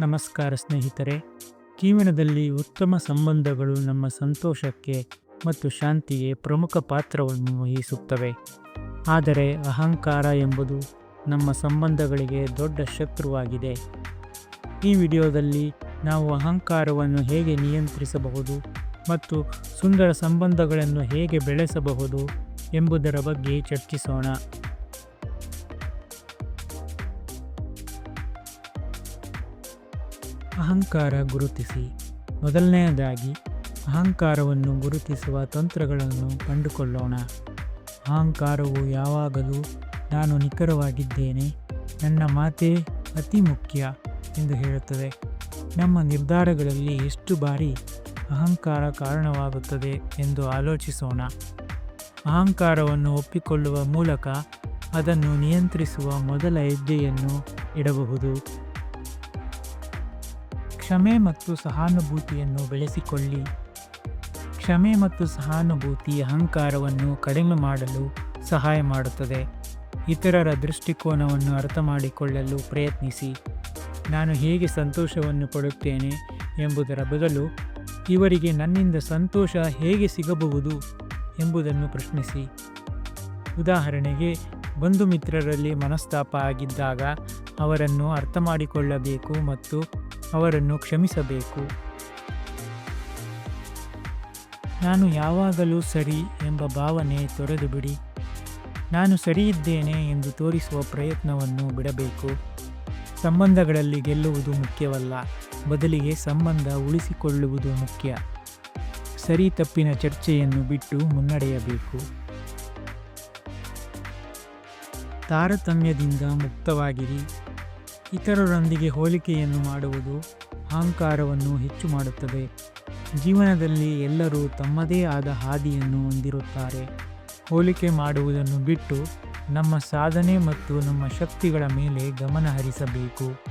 ನಮಸ್ಕಾರ ಸ್ನೇಹಿತರೆ. ಜೀವನದಲ್ಲಿ ಉತ್ತಮ ಸಂಬಂಧಗಳು ನಮ್ಮ ಸಂತೋಷಕ್ಕೆ ಮತ್ತು ಶಾಂತಿಗೆ ಪ್ರಮುಖ ಪಾತ್ರವನ್ನು ವಹಿಸುತ್ತವೆ. ಆದರೆ ಅಹಂಕಾರ ಎಂಬುದು ನಮ್ಮ ಸಂಬಂಧಗಳಿಗೆ ದೊಡ್ಡ ಶತ್ರುವಾಗಿದೆ. ಈ ವಿಡಿಯೋದಲ್ಲಿ ನಾವು ಅಹಂಕಾರವನ್ನು ಹೇಗೆ ನಿಯಂತ್ರಿಸಬಹುದು ಮತ್ತು ಸುಂದರ ಸಂಬಂಧಗಳನ್ನು ಹೇಗೆ ಬೆಳೆಸಬಹುದು ಎಂಬುದರ ಬಗ್ಗೆ ಚರ್ಚಿಸೋಣ. ಅಹಂಕಾರ ಗುರುತಿಸಿ. ಮೊದಲನೆಯದಾಗಿ, ಅಹಂಕಾರವನ್ನು ಗುರುತಿಸುವ ತಂತ್ರಗಳನ್ನು ಕಂಡುಕೊಳ್ಳೋಣ. ಅಹಂಕಾರವು ಯಾವಾಗಲೂ ನಾನು ನಿಖರವಾಗಿದ್ದೇನೆ, ನನ್ನ ಮಾತೇ ಅತಿ ಮುಖ್ಯ ಎಂದು ಹೇಳುತ್ತದೆ. ನಮ್ಮ ನಿರ್ಧಾರಗಳಲ್ಲಿ ಎಷ್ಟು ಬಾರಿ ಅಹಂಕಾರ ಕಾರಣವಾಗುತ್ತದೆ ಎಂದು ಆಲೋಚಿಸೋಣ. ಅಹಂಕಾರವನ್ನು ಒಪ್ಪಿಕೊಳ್ಳುವ ಮೂಲಕ ಅದನ್ನು ನಿಯಂತ್ರಿಸುವ ಮೊದಲ ಹೆಜ್ಜೆಯನ್ನು ಇಡಬಹುದು. ಕ್ಷಮೆ ಮತ್ತು ಸಹಾನುಭೂತಿಯನ್ನು ಬೆಳೆಸಿಕೊಳ್ಳಿ. ಕ್ಷಮೆ ಮತ್ತು ಸಹಾನುಭೂತಿ ಅಹಂಕಾರವನ್ನು ಕಡಿಮೆ ಮಾಡಲು ಸಹಾಯ ಮಾಡುತ್ತದೆ. ಇತರರ ದೃಷ್ಟಿಕೋನವನ್ನು ಅರ್ಥ ಮಾಡಿಕೊಳ್ಳಲು ಪ್ರಯತ್ನಿಸಿ. ನಾನು ಹೇಗೆ ಸಂತೋಷವನ್ನು ಪಡುತ್ತೇನೆ ಎಂಬುದರ ಬದಲು ಇವರಿಗೆ ನನ್ನಿಂದ ಸಂತೋಷ ಹೇಗೆ ಸಿಗಬಹುದು ಎಂಬುದನ್ನು ಪ್ರಶ್ನಿಸಿ. ಉದಾಹರಣೆಗೆ, ಬಂಧು ಮಿತ್ರರಲ್ಲಿ ಮನಸ್ತಾಪ ಆಗಿದ್ದಾಗ ಅವರನ್ನು ಅರ್ಥ ಮಾಡಿಕೊಳ್ಳಬೇಕು ಮತ್ತು ಅವರನ್ನು ಕ್ಷಮಿಸಬೇಕು. ನಾನು ಯಾವಾಗಲೂ ಸರಿ ಎಂಬ ಭಾವನೆ ತೊರೆದು ಬಿಡಿ ನಾನು ಸರಿಯಿದ್ದೇನೆ ಎಂದು ತೋರಿಸುವ ಪ್ರಯತ್ನವನ್ನು ಬಿಡಬೇಕು. ಸಂಬಂಧಗಳಲ್ಲಿ ಗೆಲ್ಲುವುದು ಮುಖ್ಯವಲ್ಲ, ಬದಲಿಗೆ ಸಂಬಂಧ ಉಳಿಸಿಕೊಳ್ಳುವುದು ಮುಖ್ಯ. ಸರಿ ತಪ್ಪಿನ ಚರ್ಚೆಯನ್ನು ಬಿಟ್ಟು ಮುನ್ನಡೆಯಬೇಕು. ತಾರತಮ್ಯದಿಂದ ಮುಕ್ತವಾಗಿರಿ. ಇತರರೊಂದಿಗೆ ಹೋಲಿಕೆಯನ್ನು ಮಾಡುವುದು ಅಹಂಕಾರವನ್ನು ಹೆಚ್ಚು ಮಾಡುತ್ತದೆ. ಜೀವನದಲ್ಲಿ ಎಲ್ಲರೂ ತಮ್ಮದೇ ಆದ ಹಾದಿಯನ್ನು ಹೊಂದಿರುತ್ತಾರೆ. ಹೋಲಿಕೆ ಮಾಡುವುದನ್ನು ಬಿಟ್ಟು ನಮ್ಮ ಸಾಧನೆ ಮತ್ತು ನಮ್ಮ ಶಕ್ತಿಗಳ ಮೇಲೆ ಗಮನ ಹರಿಸಬೇಕು.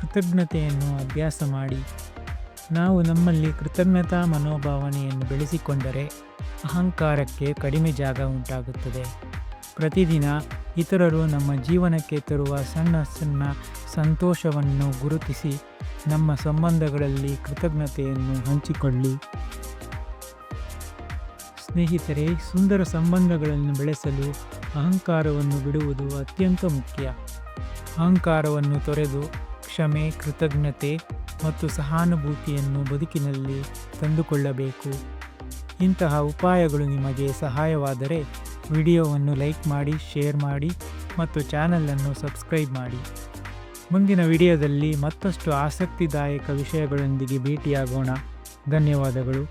ಕೃತಜ್ಞತೆಯನ್ನು ಅಭ್ಯಾಸ ಮಾಡಿ. ನಾವು ನಮ್ಮಲ್ಲಿ ಕೃತಜ್ಞತಾ ಮನೋಭಾವನೆಯನ್ನು ಬೆಳೆಸಿಕೊಂಡರೆ ಅಹಂಕಾರಕ್ಕೆ ಕಡಿಮೆ ಜಾಗ ಉಂಟಾಗುತ್ತದೆ. ಪ್ರತಿದಿನ ಇತರರು ನಮ್ಮ ಜೀವನಕ್ಕೆ ತರುವ ಸಣ್ಣ ಸಣ್ಣ ಸಂತೋಷವನ್ನು ಗುರುತಿಸಿ ನಮ್ಮ ಸಂಬಂಧಗಳಲ್ಲಿ ಕೃತಜ್ಞತೆಯನ್ನು ಹಂಚಿಕೊಳ್ಳಿ. ಸ್ನೇಹಿತರೆ, ಸುಂದರ ಸಂಬಂಧಗಳನ್ನು ಬೆಳೆಸಲು ಅಹಂಕಾರವನ್ನು ಬಿಡುವುದು ಅತ್ಯಂತ ಮುಖ್ಯ. ಅಹಂಕಾರವನ್ನು ತೊರೆದು ಕ್ಷಮೆ, ಕೃತಜ್ಞತೆ ಮತ್ತು ಸಹಾನುಭೂತಿಯನ್ನು ಬದುಕಿನಲ್ಲಿ ತಂದುಕೊಳ್ಳಬೇಕು. ಇಂತಹ ಉಪಾಯಗಳು ನಿಮಗೆ ಸಹಾಯವಾದರೆ ವಿಡಿಯೋವನ್ನು ಲೈಕ್ ಮಾಡಿ, ಶೇರ್ ಮಾಡಿ ಮತ್ತು ಚಾನಲನ್ನು ಸಬ್ಸ್ಕ್ರೈಬ್ ಮಾಡಿ. ಮುಂದಿನ ವಿಡಿಯೋದಲ್ಲಿ ಮತ್ತಷ್ಟು ಆಸಕ್ತಿದಾಯಕ ವಿಷಯಗಳೊಂದಿಗೆ ಭೇಟಿಯಾಗೋಣ. ಧನ್ಯವಾದಗಳು.